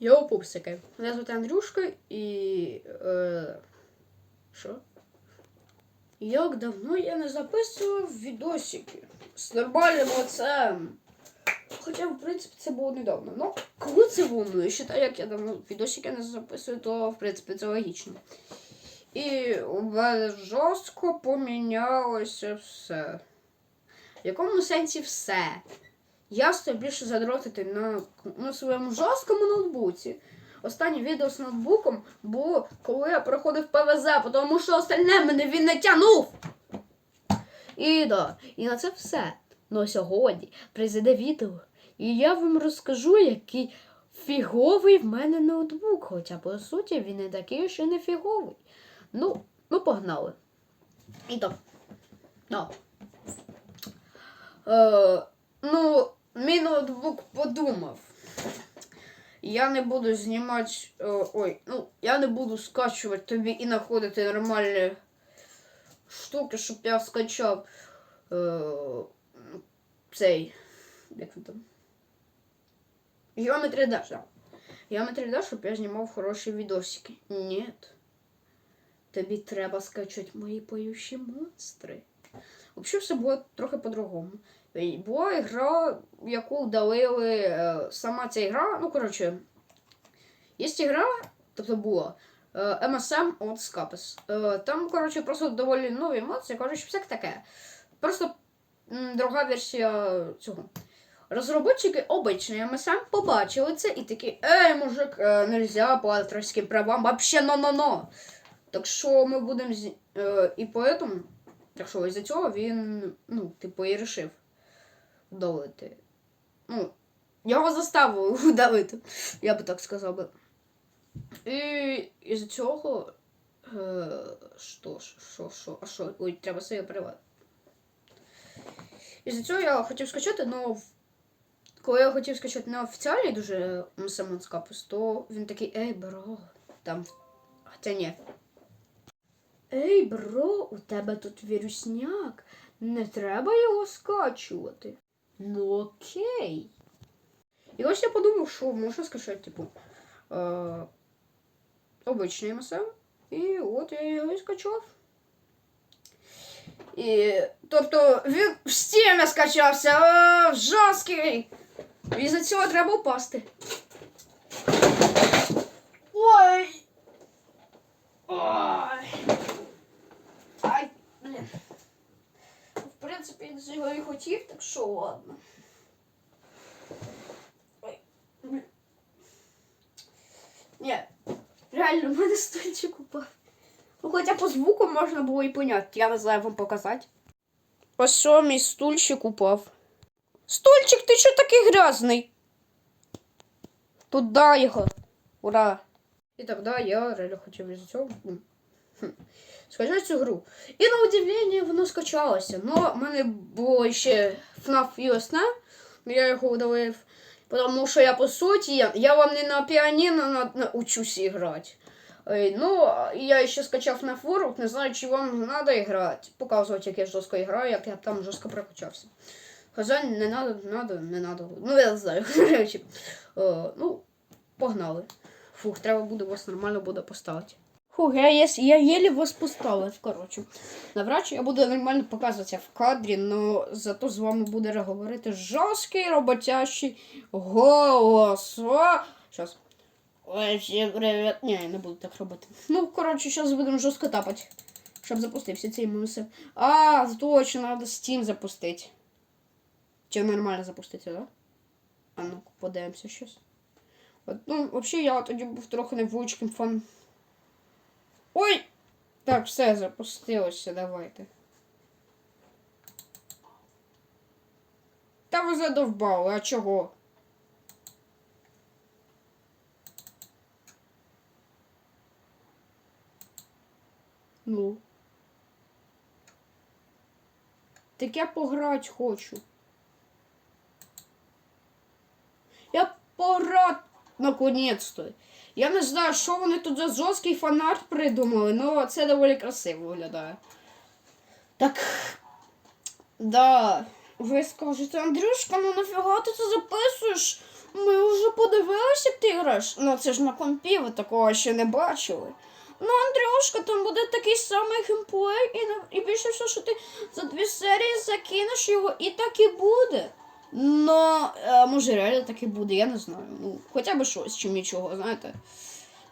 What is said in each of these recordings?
Йоу, пупсики. Мене звати Андрюшка і. Е, що? Як давно я не записував відосики з нормальним лицем. Хоча, в принципі, це було недавно. Ну, коли це воно? Я вважаю, як я давно відосики не записую, то в принципі це логічно. І у мене жорстко помінялося все. В якому сенсі все? Я став більше задротити на, на своєму жорсткому ноутбуці. Останнє відео з ноутбуком було, коли я проходив ПВЗ, тому що остальне мене він не тянув. І да, і на це все. Ну сьогодні прийде відео, і я вам розкажу, який фіговий в мене ноутбук. Хоча, по суті, він не такий, що не фіговий. Ну, ну погнали. І так. Ну. Е, ну, мій ноутбук подумав. Я не буду знімати. е, ой, ну, я не буду скачувати тобі і знаходити нормальні штуки, щоб я скачав е, цей. Як він там? Geometry Dash, да. Geometry Dash, щоб я знімав хороші відосики. Ні. Тобі треба скачати мої поющі монстри. Взагалі все було трохи по-другому. Була гра, яку удалили е, сама ця гра. Ну, коротше, є гра, тобто була MSM от Scapes. Е, Там, коротше, просто доволі нові емоції, коротше, всяке таке. Просто друга версія цього. Розробники обичні MSM побачили це і такі, ей, мужик, е, нельзя по авторським правам, вообще но-но-но. Так що ми будемо е, і поэтому, так що із-за цього він, ну, типу, і рішив удалити. Ну, його заставили удалити, я би так сказав би. І із-за цього. Е, що, що, що, а що? Ой, треба себе перевати. Із-за цього я хотів скачати, але коли я хотів скачати на дуже Самон Скапус, то він такий, ей, бро, там. Хоча ні. Ей, бро, у тебе тут вірусняк. Не треба його скачувати. Ну окей. І ось я подумав, що можна скачати, типу, е, обичний МСМ. І от я його і скачав. І, тобто він в стімі скачався, а, жорсткий. І за цього треба впасти. Ой. Ой. Ай, блін. В принципі, я цього і хотів, так що ладно. Ой. Реально, в мене стульчик упав. Ну, хоча по звуку можна було і поняти, я не знаю вам показати. Ось що мій стульчик упав. Стульчик, ти що такий грязний? Туда його. Ура! І тогда я реально хотів із цього хм, цю гру. І на удивлення воно скачалося. Но в мене було ще FNAF USN, я його удалив. Тому що я по суті, я, я вам не на піаніно на, на, учусь грати. Е, Ну, я ще скачав на форум, не знаю, чи вам треба грати. Показувати, як я жорстко граю, як я там жорстко прокачався. Хоча не надо, надо, не надо. Ну, я не знаю. Е, ну, погнали. Фух, треба буде вас нормально буде поставити. Фух, я, є, я єлі вас поставив, коротше. Навряд я буду нормально показуватися в кадрі, але зато з вами буде говорити жорсткий роботящий голос. Щас. Ой, привіт. Ні, я не буду так робити. Ну, коротше, зараз будемо жорстко тапати. Щоб запустився цей мемси. А, точно, треба Steam запустити. Чи нормально запуститься, да? А ну, подивимося щось. От, ну, взагалі, я тоді був трохи невеличким фан. Ой! Так, все, запустилося, давайте. Та ви задовбали, а чого? Ну. Так я пограти хочу. Я пограти наконець-то. Я не знаю, що вони тут за жорсткий фанарт придумали, але це доволі красиво виглядає. Так. Да. Ви скажете, Андрюшка, ну нафіга ти це записуєш? Ми вже подивилися, ти граєш. Ну це ж на компі, ви такого ще не бачили. Ну, Андрюшка, там буде такий самий геймплей, і, і більше все, що ти за дві серії закинеш його, і так і буде. Ну, е, може реально так і буде, я не знаю. Ну, хоча б щось, чим нічого, знаєте.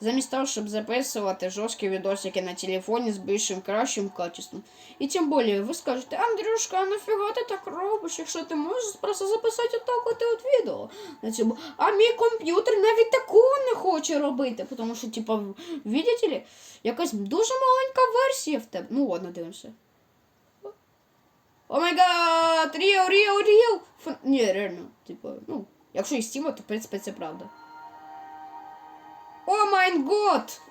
Замість того, щоб записувати жорсткі відосики на телефоні з більшим кращим качеством. І тим більше ви скажете, Андрюшка, а нафіга ти так робиш, якщо ти можеш просто записати отак от, от відео на цьому. А мій комп'ютер навіть такого не хоче робити, тому що, типа, видите ли, якась дуже маленька версія в тебе. Ну ладно, дивимося. О май гад! Ріо, Ріо, Ріо! Фон... Ні, реально, типа, ну, якщо і Стіма, то в принципі це правда. О май год!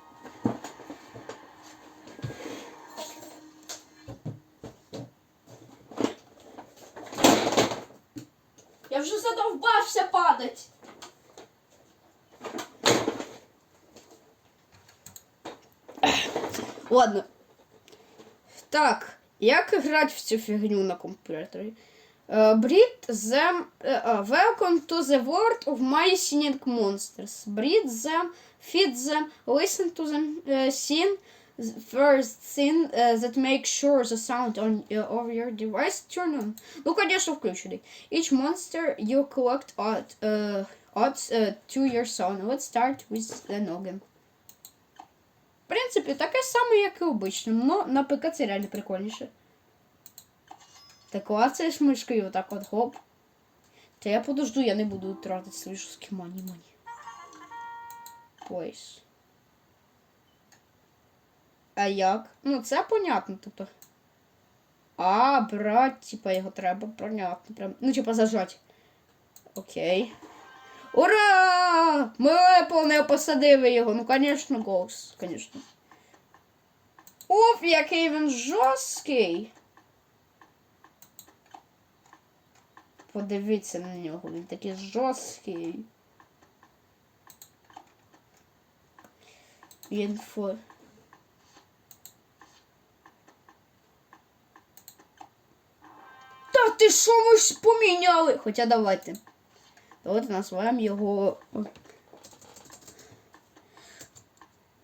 Я вже задовбався падать. Ладно. Так, як грати в цю фігню на комп'ютері? Uh, breed them. Uh, uh, welcome to the world of my singing monsters. Breed them, feed them, listen to them, uh, sing. The First thing uh, that makes sure the sound on uh, of your device turn on. Ну, конечно, включений. Each monster you collect add, uh, adds uh, to your sound. Let's start with the noggin. В принципі, таке саме, як і обично, але на ПК це реально прикольніше. Ти клацаєш мишкою, отак от хоп. Та я подожду, я не буду тратити свої жорсткі мані мані. Place. А як? Ну, це понятно, тобто. А, брать, типа, його треба, понятно. Прям, ну, типа, зажать. Окей. Ура! Ми виповнили, посадили його. Ну, конечно, голос, конечно. Уф, який він жорсткий. Подивіться на нього, він такий жорсткий. Він фо. Та ти що ми ж поміняли? Хоча давайте. Давайте назвемо його.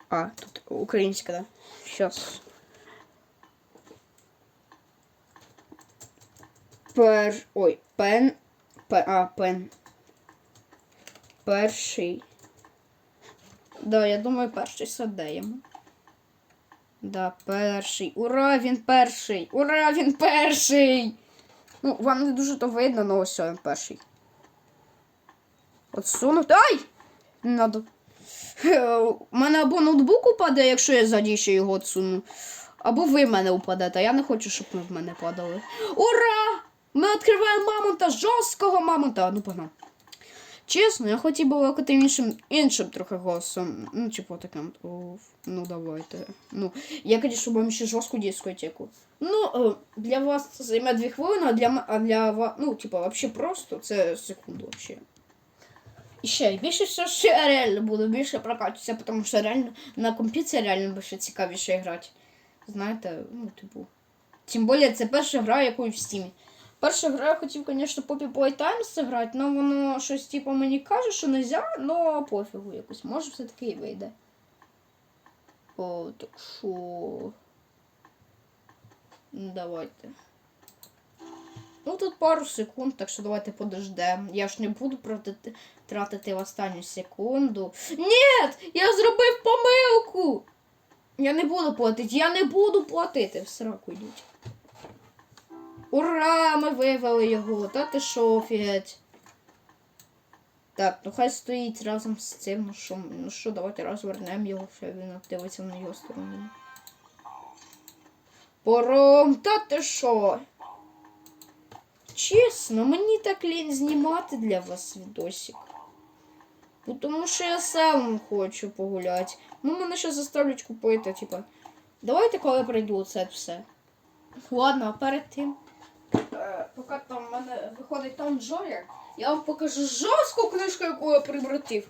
А, тут українська, да? Щас. Пер... Ой, пен. Пен... А, пен. Перший. Да, я думаю, перший садеємо. Да, перший. Ура, він перший! Ура, він перший! Ну, вам не дуже то видно, але ось він перший. От сунути. Ай! Надо. Е, У мене або ноутбук упаде, якщо я ззаді ще його отсуну. Або ви в мене упадете. Я не хочу, щоб ви в мене падали. Ура! Ми відкриваємо мамонта, жорсткого мамонта. Ну, погнав. Чесно, я хотів би викати іншим, іншим трохи голосом. Ну, типу таким. О, ну, давайте. Ну, я звісно, вам ще жорстку дискотеку. Ну, е, для вас це займе дві хвилини, а для, а для вас, ну, типу, вообще просто це секунду вообще. І ще, більше все ще реально буду більше прокачуватися, тому що реально на компі це реально більше цікавіше грати. Знаєте, ну, типу. Тим більше це перша гра, яку в стімі. Перша гра я хотів, звісно, Poppy Playtime зіграти, але воно щось, типу, мені каже, що не можна, але пофігу якось. Може все-таки і вийде. О, так що. Ну, давайте. Ну, тут пару секунд, так що давайте подождемо. Я ж не буду тратити, в останню секунду. Ні! Я зробив помилку! Я не буду платити, я не буду платити. В сраку йдуть. Ура! Ми вивели його. Та ти що. Так, ну хай стоїть разом з цим. Ну що, ну що, давайте розвернемо його, що він дивиться на його сторону. Пором, та ти що? Чесно, мені так лінь знімати для вас відосик. Бо Тому що я сам хочу погуляти. Ну, мене ще заставлять купити, типа. Давайте, коли прийду це все. Ладно, а перед тим. е, Поки там в мене виходить Том Джойер, я вам покажу жорстку книжку, яку я прибратив.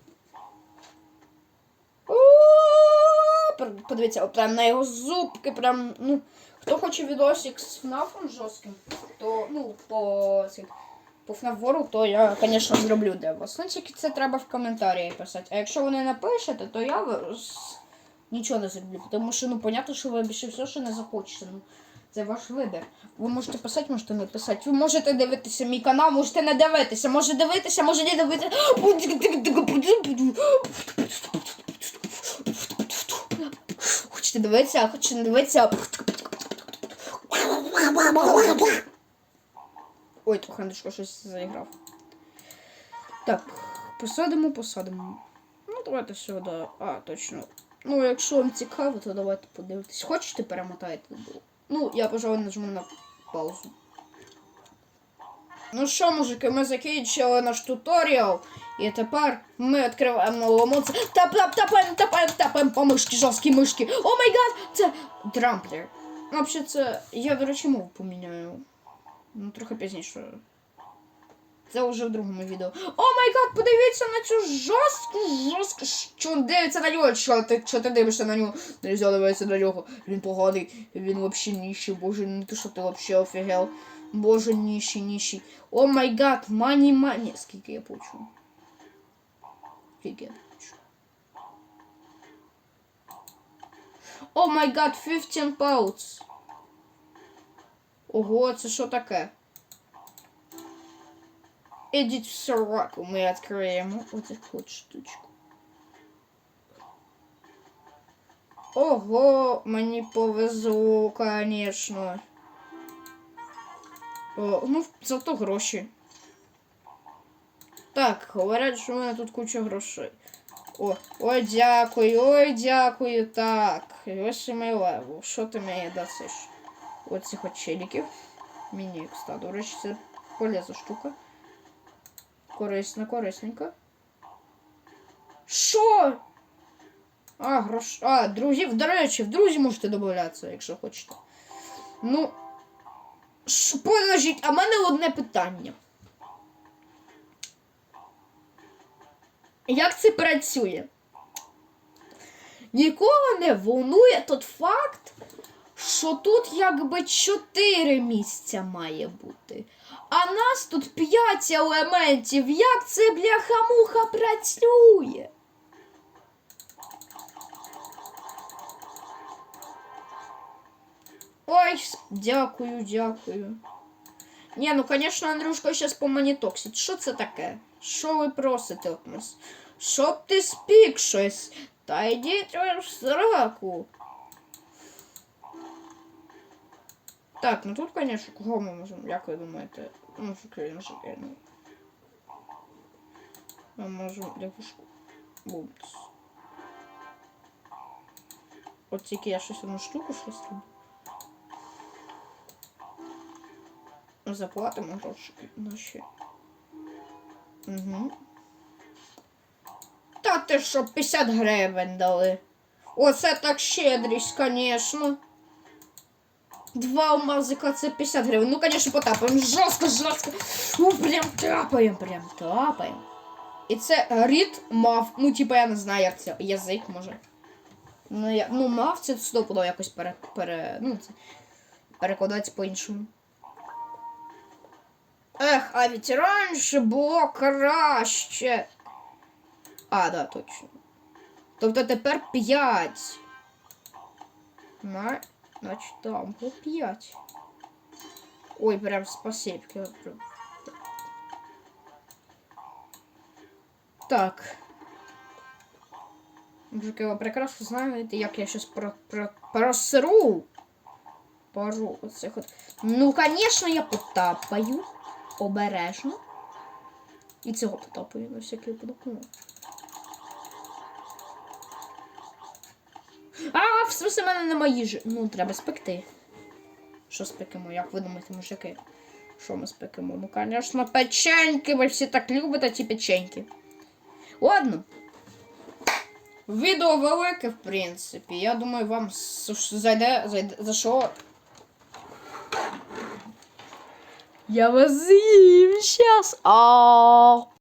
Подивіться, прям на його зубки, прям, ну, хто хоче відосик з ФНАФом жорстким, то, ну, по по фнаввору, то я, звісно, зроблю для вас. Ну, тільки це треба в коментарі писати. А якщо ви не напишете, то я нічого не зроблю. Тому що, ну, понятно, що ви більше все, що не захочете. Ну, це ваш вибір. Ви можете писати, можете не писати. Ви можете дивитися мій канал, можете не дивитися. Може дивитися, може не дивитися. Хочете дивитися, хочете не дивитися. Ой, Тухандушко щось заіграв. Так, посадимо, посадимо. Ну, давайте сюди. А, точно. Ну, якщо вам цікаво, то давайте подивитись. Хочете перемотайте? Ну, я, пожалуй, нажму на паузу. Ну що, мужики, ми закінчили наш туторіал. І тепер ми відкриваємо нову емоцію. Тап тап тапаємо, тапаємо, по мишки, жорсткі мишки. О май гад! Це драмплер. Взагалі, це. Я, до речі, мову поміняю. Ну, трохи пізніше. Це вже в другому відео. О май гад, подивіться на цю жорстку, жорстку. Що дивиться на нього? Що ти, що ти дивишся на нього? Нельзя дивитися на нього. Він поганий. Він вообще ніщий. Боже, ну ти що ти вообще офігел? Боже, ніщий, ніщий. О май гад, мані, мані. Скільки я почув? Скільки я почув? О май гад, 15 pounds. Ого, це що таке? Ідіть в сораку, ми відкриємо отаку от штучку. Ого, мені повезло, конечно. О, ну, зато гроші. Так, говорять, що в мене тут куча грошей. О, ой, дякую, ой, дякую. Так, ось і мій левел. Що ти мені дасиш? Оцих от челіків. Мені екста, до речі, це штука. Корисна, корисненька. Що? А, грош. А, друзів, до речі, в друзі можете додатися, якщо хочете. Ну. Ш... Подождіть, а в мене одне питання. Як це працює? Нікого не волнує тот факт, що тут якби чотири місця має бути. А нас тут п'ять елементів. Як це бляха-муха працює? Ой, дякую, дякую. Ні, ну, звісно, Андрюшка зараз поманітоксить. Що це таке? Що ви просите від нас? Щоб ти спік щось. Та йдіть в сраку. Так, ну тут, конечно, кого ми можемо, як ви думаєте? Ну, шукаємо, шукаємо. Ми можемо лягушку. Бумц. От тільки я щось одну штуку щось роблю. Заплатимо гроші наші. Угу. Та ти що, 50 гривень дали. Оце так щедрість, звісно. Два алмазика це 50 гривень. Ну, конечно, потапаємо. Жорстко, жорстко. Ну, прям тапаємо, прям тапаємо. І це рід мав. Ну, типа, я не знаю, як це. Язик може. Ну, я, ну мав це стопудово якось пере, пере, ну, це, перекладається по-іншому. Ех, а ведь раніше було краще. А, да, точно. Тобто тепер 5. На, значить, там по 5. Ой, прям спасибо. Прям. Так. Мужики, ви прекрасно знаєте, як я щас про, про, просру. Пару оцих от. Ну, конечно, я потапаю. Обережно. І цього потапаю на всякий випадок. Ну. А, в смысле, в мене немає їжі. Ну, треба спекти. Що спекемо? Як ви думаєте, мужики? Що ми спекемо? Ну, конечно, печеньки. Ви всі так любите ці печеньки. Ладно. Відео велике, в принципі. Я думаю, вам зайде, зайде за що. Я вас з'їм. А.